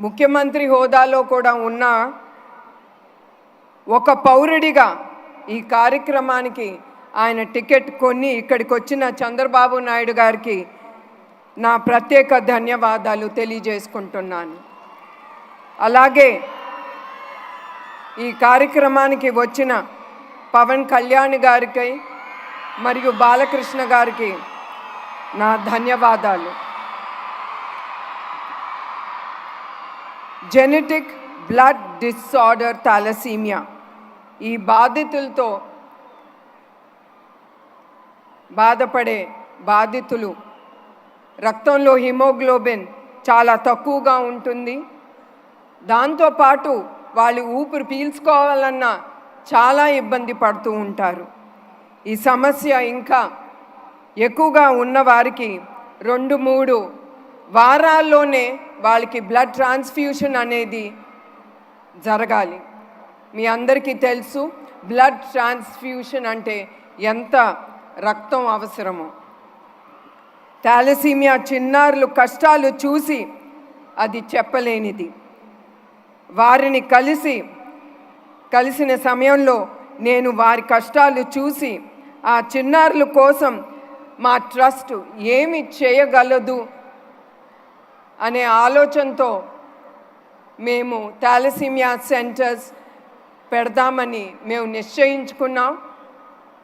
ముఖ్యమంత్రి హోదాలో కూడా ఉన్న ఒక పౌరుడిగా ఈ కార్యక్రమానికి ఆయన టికెట్ కొన్ని ఇక్కడికి వచ్చిన చంద్రబాబు నాయుడు గారికి నా ప్రత్యేక ధన్యవాదాలు తెలియజేసుకుంటున్నాను. అలాగే ఈ కార్యక్రమానికి వచ్చిన పవన్ కళ్యాణ్ గారికి మరియు బాలకృష్ణ గారికి నా ధన్యవాదాలు. జెనెటిక్ బ్లడ్ డిసార్డర్ థాలసీమియా ఈ బాధితులతో బాధపడే బాధితులు రక్తంలో హిమోగ్లోబిన్ చాలా తక్కువగా ఉంటుంది. దాంతోపాటు వాళ్ళు ఊపిరి పీల్చుకోవాలన్నా చాలా ఇబ్బంది పడుతూ ఉంటారు. ఈ సమస్య ఇంకా ఎక్కువగా ఉన్నవారికి రెండు మూడు వారాల్లోనే వాళ్ళకి బ్లడ్ ట్రాన్స్ఫ్యూషన్ అనేది జరగాలి. మీ అందరికీ తెలుసు బ్లడ్ ట్రాన్స్ఫ్యూషన్ అంటే ఎంత రక్తం అవసరమో. థాలసీమియా చిన్నారులు కష్టాలు చూసి అది చెప్పలేనిది. వారిని కలిసి కలిసిన సమయంలో నేను వారి కష్టాలు చూసి ఆ చిన్నారుల కోసం మా ట్రస్ట్ ఏమి చేయగలదు అనే ఆలోచనతో మేము థాలసీమియా సెంటర్స్ పెడదామని మేము నిశ్చయించుకున్నాం.